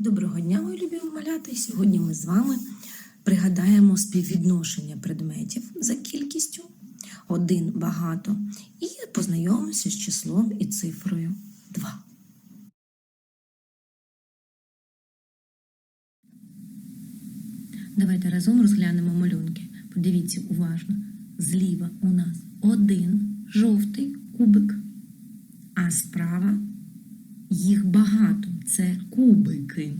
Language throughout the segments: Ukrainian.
Доброго дня, мої любі малята! Сьогодні ми з вами пригадаємо співвідношення предметів за кількістю один багато і познайомимося з числом і цифрою 2. Давайте разом розглянемо малюнки. Подивіться уважно. Зліва у нас один жовтий кубик, а справа їх багато. Це кубики.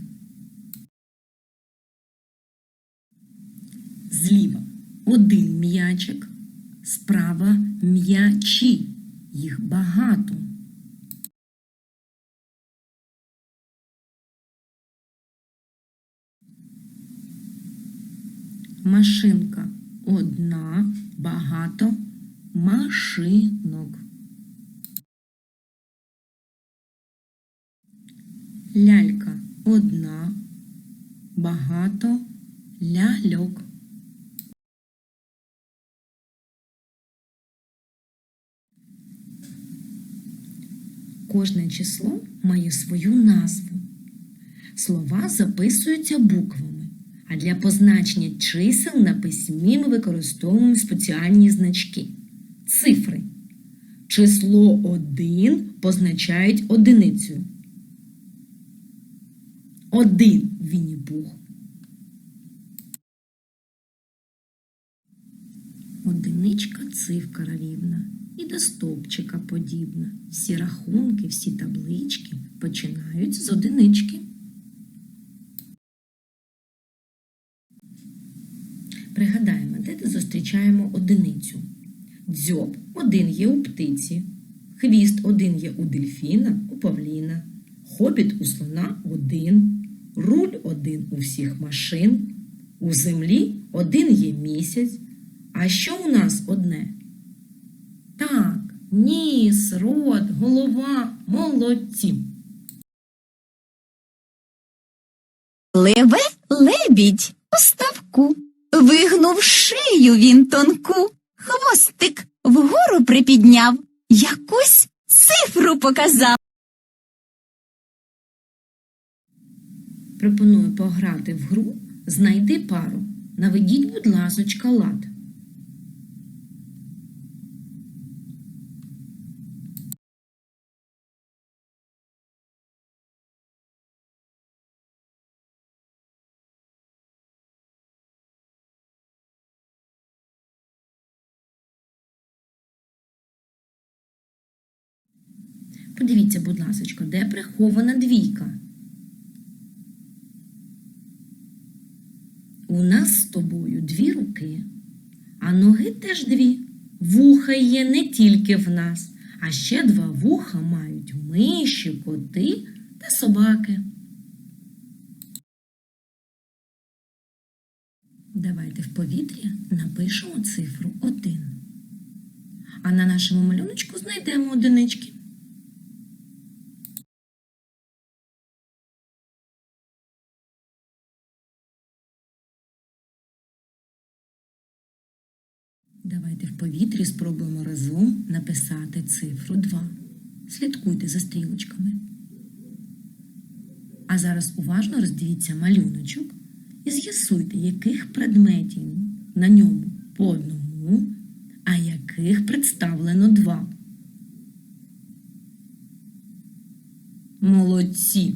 Зліва один м'ячик, справа м'ячі. Їх багато. Машинка одна, багато машинок. Лялька одна, багато ляльок. Кожне число має свою назву. Слова записуються буквами, а для позначення чисел на письмі ми використовуємо спеціальні значки. Цифри. Число 1 позначають одиницею. Один Вінні-Пух. Одиничка цифка рівна і до стовпчика подібна. Всі рахунки, всі таблички починають з одинички. Пригадаємо, де де зустрічаємо одиницю. Дзьоб один є у птиці, хвіст один є у дельфіна, у павліна, хобіт у слона один, руль один у всіх машин, у землі один є місяць. А що у нас одне? Так, ніс, рот, голова, молодці. Леве лебідь у ставку, вигнув шию він тонку, хвостик вгору припідняв, якусь цифру показав. Пропоную пограти в гру Знайди пару. Наведіть, будь ласочка, лад. Подивіться, будь ласочка, де прихована двійка. У нас з тобою дві руки, а ноги теж дві. Вуха є не тільки в нас, а ще два вуха мають миші, коти та собаки. Давайте в повітрі напишемо цифру 1. А на нашому малюночку знайдемо одинички. Давайте в повітрі спробуємо разом написати цифру 2. Слідкуйте за стрілочками. А зараз уважно роздивіться малюночок і з'ясуйте, яких предметів на ньому по одному, а яких представлено два. Молодці!